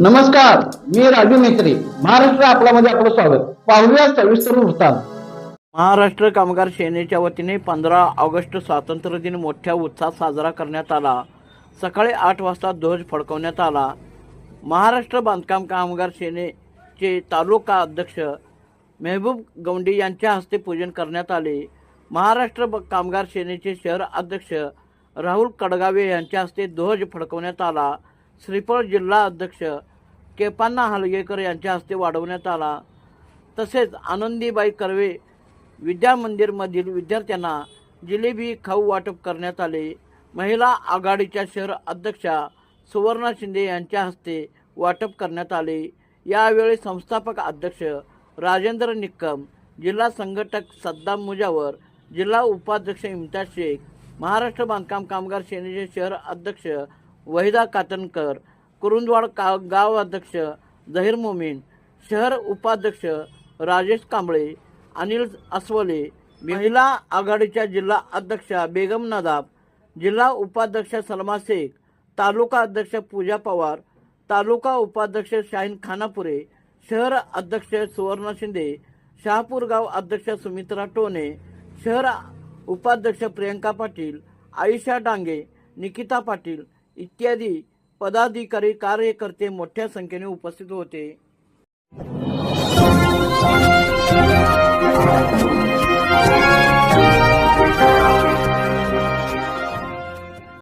नमस्कार मी राजू मेत्री महाराष्ट्र आपल्यामध्ये आपलं स्वागत. पाहूया सविस्तर वृत्तांत. महाराष्ट्र कामगार सेनेच्या वतीने पंधरा ऑगस्ट स्वातंत्र्य दिन मोठ्या उत्साहात साजरा करण्यात आला. सकाळी आठ वाजता ध्वज फडकवण्यात आला. महाराष्ट्र बांधकाम कामगार सेनेचे तालुका अध्यक्ष मेहबूब गौंडी यांच्या हस्ते पूजन करण्यात आले. महाराष्ट्र कामगार सेनेचे शहर अध्यक्ष राहुल कडगावे यांच्या हस्ते ध्वज फडकवण्यात आला. श्रीफळ जिल्हा अध्यक्ष केपान्ना हलगेकर यांच्या हस्ते वाढवण्यात आला. तसेच आनंदीबाई कर्वे विद्या मंदिरमधील विद्यार्थ्यांना जिलेबी खाऊ वाटप करण्यात आले. महिला आघाडीच्या शहर अध्यक्षा सुवर्णा शिंदे यांच्या हस्ते वाटप करण्यात आले. यावेळी संस्थापक अध्यक्ष राजेंद्र निक्कम जिल्हा संघटक सद्दाम मुजावर जिल्हा उपाध्यक्ष इम्तियाज शेख महाराष्ट्र बांधकाम कामगार सेनेचे शहर अध्यक्ष वहिदा कातनकर कुरुंदवाड का गाव अध्यक्ष झहीर मोमीन शहर उपाध्यक्ष राजेश कांबळे अनिल अस्वले महिला आघाडीच्या जिल्हा अध्यक्षा बेगम नदाब जिल्हा उपाध्यक्ष सलमा शेख तालुका अध्यक्ष पूजा पवार तालुका उपाध्यक्ष शाहीन खानापुरे शहर अध्यक्ष सुवर्ण शिंदे शहापूर गाव अध्यक्ष सुमित्रा टोने शहर उपाध्यक्ष प्रियंका पाटील आयुषा डांगे निकिता पाटील इत्यादी पदाधिकारी कार्यकर्ते मोठ्या संख्येने उपस्थित होते.